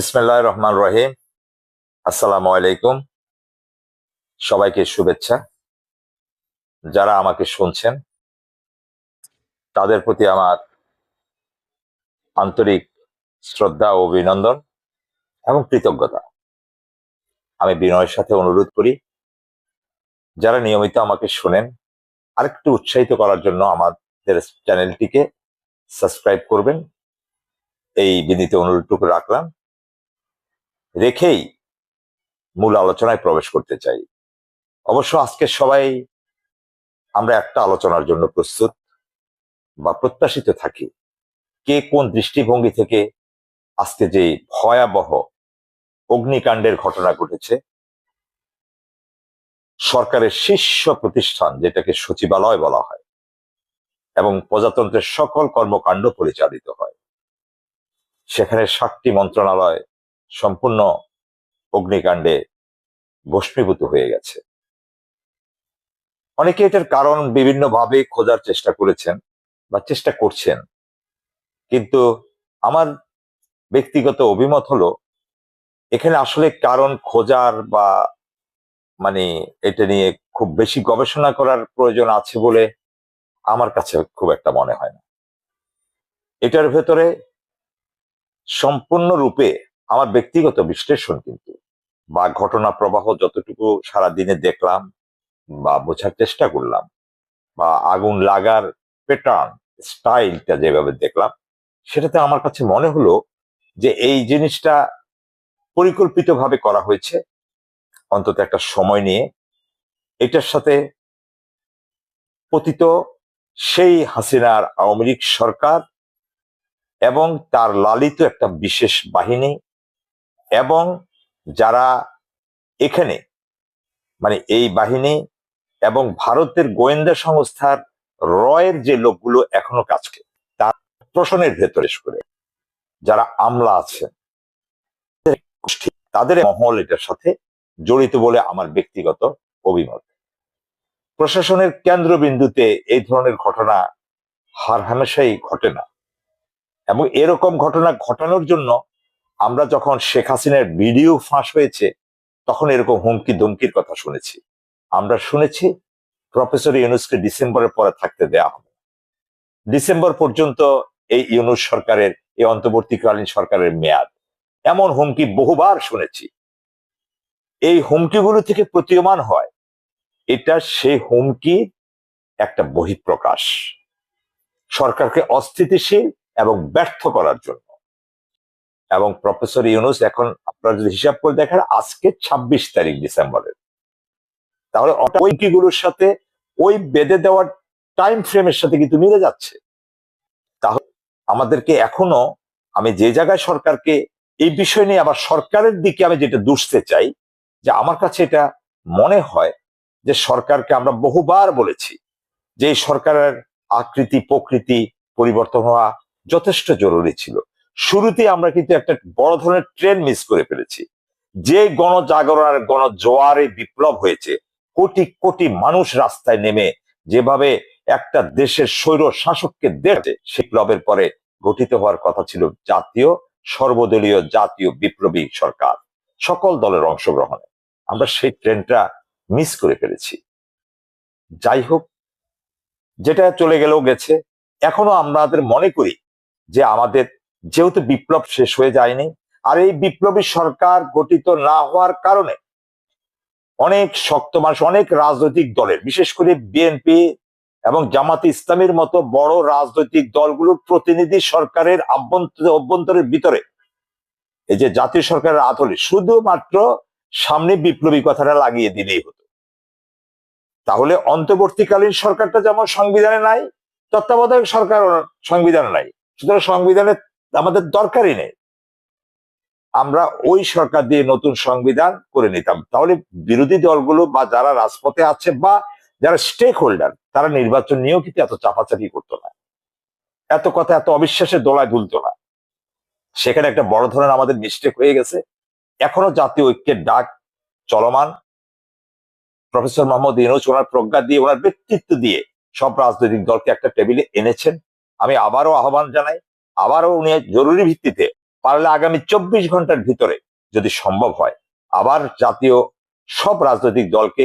বিসমিল্লাহ রহমান রহিম আসসালামু আলাইকুম সবাইকে শুভেচ্ছা। যারা আমাকে শুনছেন, তাদের প্রতি আমার আন্তরিক শ্রদ্ধা ও অভিনন্দন এবং কৃতজ্ঞতা। আমি বিনয়ের সাথে অনুরোধ করি, যারা নিয়মিত আমাকে শোনেন, আরেকটু উৎসাহিত করার জন্য আমাদের চ্যানেলটিকে সাবস্ক্রাইব করবেন। এই বিনীত অনুরোধটুকু রাখলাম। রেখেই মূল আলোচনায় প্রবেশ করতে চাই। অবশ্য আজকে সবাই আমরা একটা আলোচনার জন্য প্রস্তুত বা প্রত্যাশিত থাকি কে কোন দৃষ্টিভঙ্গি থেকে আজকে যে ভয়াবহ অগ্নিকাণ্ডের ঘটনা ঘটেছে। সরকারের শীর্ষ প্রতিষ্ঠান যেটাকে সচিবালয় বলা হয় এবং প্রজাতন্ত্রের সকল কর্মকাণ্ড পরিচালিত হয়। সেখানে সাতটি মন্ত্রণালয় সম্পূর্ণ অগ্নিকাণ্ডে ভস্মীভূত হয়ে গেছে। অনেকে এটার কারণ বিভিন্নভাবে খোঁজার চেষ্টা করেছেন বা চেষ্টা করছেন। কিন্তু আমার ব্যক্তিগত অভিমত হলো, এখানে আসলে কারণ খোঁজার বা মানে এটা নিয়ে খুব বেশি গবেষণা করার প্রয়োজন আছে বলে আমার কাছে খুব একটা মনে হয় না। এটার ভেতরে সম্পূর্ণরূপে আমার ব্যক্তিগত বিশ্লেষণ কিন্তু, বা ঘটনা প্রবাহ যতটুকু সারা দিনে দেখলাম, বা বোঝার চেষ্টা করলাম, বা আগুন লাগার প্যাটার্ন স্টাইলটা যেভাবে দেখলাম, সেটাতে আমার কাছে মনে হলো যে এই জিনিসটা পরিকল্পিতভাবে করা হয়েছে, অন্তত একটা সময় নিয়ে, এটার সাথে পতিত সেই হাসিনার আওয়ামী লীগ সরকার এবং তার লালিত একটা বিশেষ বাহিনী এবং যারা এখানে মানে এই বাহিনী এবং ভারতের গোয়েন্দা সংস্থার রয়ের যে লোকগুলো এখনও কাজ করে, তার প্রশ্নের ভেতরে করে যারা আমলা আছেন তাদের মহল এটার সাথে জড়িত বলে আমার ব্যক্তিগত অভিমত। প্রশাসনের কেন্দ্রবিন্দুতে এই ধরনের ঘটনা হার হামেশাই ঘটে না। এবং এরকম ঘটনা ঘটানোর জন্য আমরা যখন শেখ হাসিনার ভিডিও ফাঁস হয়েছে, তখন এরকম হুমকি ধমকির কথা শুনেছি। আমরা শুনেছি প্রফেসর ইউনুসকে ডিসেম্বরের পরে থাকতে দেয়া হবে। ডিসেম্বর পর্যন্ত এই ইউনুস সরকারের, এই অন্তর্বর্তীকালীন সরকারের মেয়াদ। এমন হুমকি বহুবার শুনেছি। এই হুমকিগুলো থেকে প্রতীয়মান হয়, এটা সেই হুমকি একটা বহিঃপ্রকাশ। সরকারকে অস্থিতিশীল এবং ব্যর্থ করার জন্য। এবং প্রফেসর ইউনুস এখন আপনারা যদি হিসাব করে দেখেন, আজকে ২৬ তারিখ ডিসেম্বরের। তাহলে ঐক্যগুলোর সাথে ওই বেঁধে দেওয়ার টাইম ফ্রেমের সাথে কিন্তু মিলে যাচ্ছে। তাহলে আমাদেরকে এখনও, আমি যে জায়গায় সরকারকে এই বিষয় নিয়ে আবার সরকারের দিকে আমি যেটা দুষতে চাই, যে আমার কাছে এটা মনে হয় যে সরকারকে আমরা বহুবার বলেছি যে সরকারের আকৃতি প্রকৃতি পরিবর্তন হওয়া যথেষ্ট জরুরি ছিল। শুরুতে আমরা কিন্তু একটা বড় ধরনের ট্রেন মিস করে ফেলেছি। যে গণজাগরণ আর গণজোয়ারে বিপ্লব হয়েছে, কোটি কোটি মানুষ রাস্তায় নেমে যেভাবে একটা দেশের স্বৈর শাসককে দেখে বিপ্লবের পরে গঠিত হওয়ার কথা ছিল জাতীয়, সর্বদলীয় জাতীয় বিপ্লবী সরকার, সকল দলের অংশগ্রহণে। আমরা সেই ট্রেনটা মিস করে ফেলেছি। যাই হোক, যেটা চলে গেলেও গেছে। এখনও আমাদের মনে করি যে আমাদের যেহেতু বিপ্লব শেষ হয়ে যায়নি, আর এই বিপ্লবী সরকার গঠিত না হওয়ার কারণে অনেক শক্ত মানুষ, অনেক রাজনৈতিক দলের, বিশেষ করে বিএনপি এবং জামাতে ইসলামের মতো বড় রাজনৈতিক দলগুলোর প্রতিনিধি সরকারের অভ্যন্তরের ভিতরে, এই যে জাতীয় সরকারের আদলে শুধুমাত্র সামনে বিপ্লবী কথাটা লাগিয়ে দিলেই হতো। তাহলে অন্তর্বর্তীকালীন সরকারটা যেমন সংবিধানে নাই, তত্ত্বাবধায়ক সরকার সংবিধানে নাই, সুতরাং সংবিধানে আমাদের দরকারই নেই। আমরা ওই সরকার দিয়ে নতুন সংবিধান করে নিতাম। তাহলে বিরোধী দলগুলো বা যারা রাজপথে আছে বা যারা স্টেক হোল্ডার তারা নির্বাচন নিয়েও কিন্তু এত চাপাচাপি করতো না। এত কথা, এত অবিশ্বাসের দোলায় দুলতো না। সেখানে একটা বড় ধরনের আমাদের মিস্টেক হয়ে গেছে। এখনও জাতীয় ঐক্যের ডাক চলমান। প্রফেসর মোহাম্মদ ইনোজ ওনার প্রজ্ঞা দিয়ে, ওনার ব্যক্তিত্ব দিয়ে সব রাজনৈতিক দলকে একটা টেবিলে এনেছেন। আমি আবারও আহ্বান জানাই আবারও উনি জরুরি ভিত্তিতে পারলে আগামী চব্বিশ ঘণ্টার ভিতরে যদি সম্ভব হয়, আবার জাতীয় সব রাজনৈতিক দলকে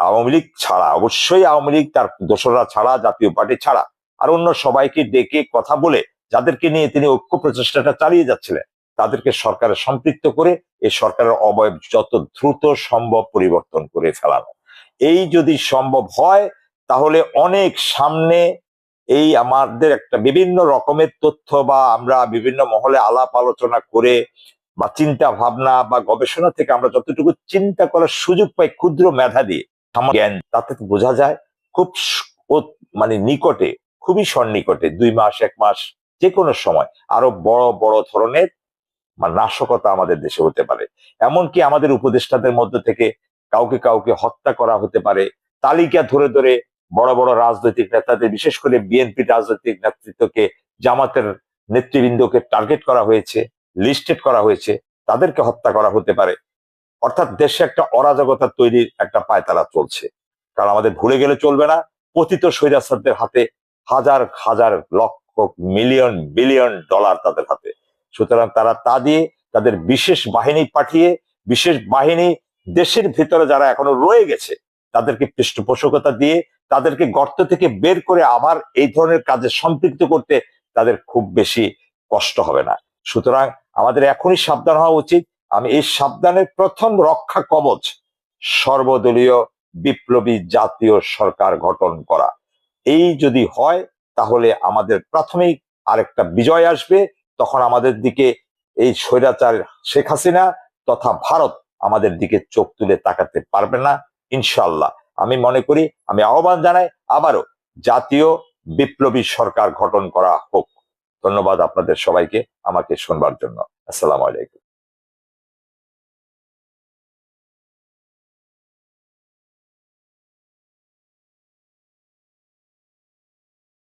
আওয়ামী লীগ ছাড়া, অবশ্যই আওয়ামী লীগ তার দোসররা ছাড়া, জাতীয় পার্টি ছাড়া, আর অন্য সবাইকে ডেকে কথা বলে যাদেরকে নিয়ে তিনি ঐক্য প্রচেষ্টাটা চালিয়ে যাচ্ছিলেন, তাদেরকে সরকারে সম্পৃক্ত করে এই সরকারের অবয়ব যত দ্রুত সম্ভব পরিবর্তন করে ফেলানো। এই যদি সম্ভব হয়, তাহলে অনেক সামনে এই আমাদের একটা বিভিন্ন রকমের তথ্য বা আমরা বিভিন্ন মহলে আলাপ আলোচনা করে বা চিন্তা ভাবনা বা গবেষণা থেকে আমরা যতটুকু চিন্তা করার সুযোগ পাই ক্ষুদ্র মেধা দিয়ে জ্ঞান তাতে বোঝা যায় খুব মানে নিকটে, খুবই সন্নিকটে, দুই মাস, এক মাস যে কোনো সময়, আরও বড় বড় ধরনের মানে নাশকতা আমাদের দেশে হতে পারে। এমনকি আমাদের উপদেষ্টাদের মধ্য থেকে কাউকে কাউকে হত্যা করা হতে পারে, তালিকা ধরে ধরে বড় বড় রাজনৈতিক নেতাদের, বিশেষ করে বিএনপি রাজনৈতিক নেতৃত্বকে, জামাতের নেতৃবৃন্দকে টার্গেট করা হয়েছে লিস্টেড করা হয়েছে, তাদেরকে হত্যা করা হতে পারে। অর্থাৎ দেশে একটা অরাজকতা তৈরির একটা পায়তারা চলছে। কারণ আমাদের ভুলে গেলে চলবে না, পতিত স্বৈরাচারদের হাতে হাজার হাজার লক্ষ মিলিয়ন বিলিয়ন ডলার তাদের হাতে। সুতরাং তারা তা দিয়ে তাদের বিশেষ বাহিনী পাঠিয়ে, বিশেষ বাহিনী দেশের ভিতরে যারা এখনও রয়ে গেছে তাদেরকে পৃষ্ঠপোষকতা দিয়ে তাদেরকে গর্ত থেকে বের করে আবার এই ধরনের কাজে সম্পৃক্ত করতে তাদের খুব বেশি কষ্ট হবে না। সুতরাং আমাদের এখনই সাবধান হওয়া উচিত। আমি এই সাবধানের প্রথম রক্ষা কবচ সর্বদলীয় বিপ্লবী জাতীয় সরকার গঠন করা। এই যদি হয়, তাহলে আমাদের প্রাথমিক আরেকটা বিজয় আসবে। তখন আমাদের দিকে এই স্বৈরাচার শেখ হাসিনা তথা ভারত আমাদের দিকে চোখ তুলে তাকাতে পারবে না। ইনশাল্লাহ আমি মনে করি, আমি আহ্বান জানাই, আবারও জাতীয় বিপ্লবী সরকার গঠন করা হোক। ধন্যবাদ আপনাদের সবাইকে আমাকে শুনবার জন্য। আসসালামু আলাইকুম।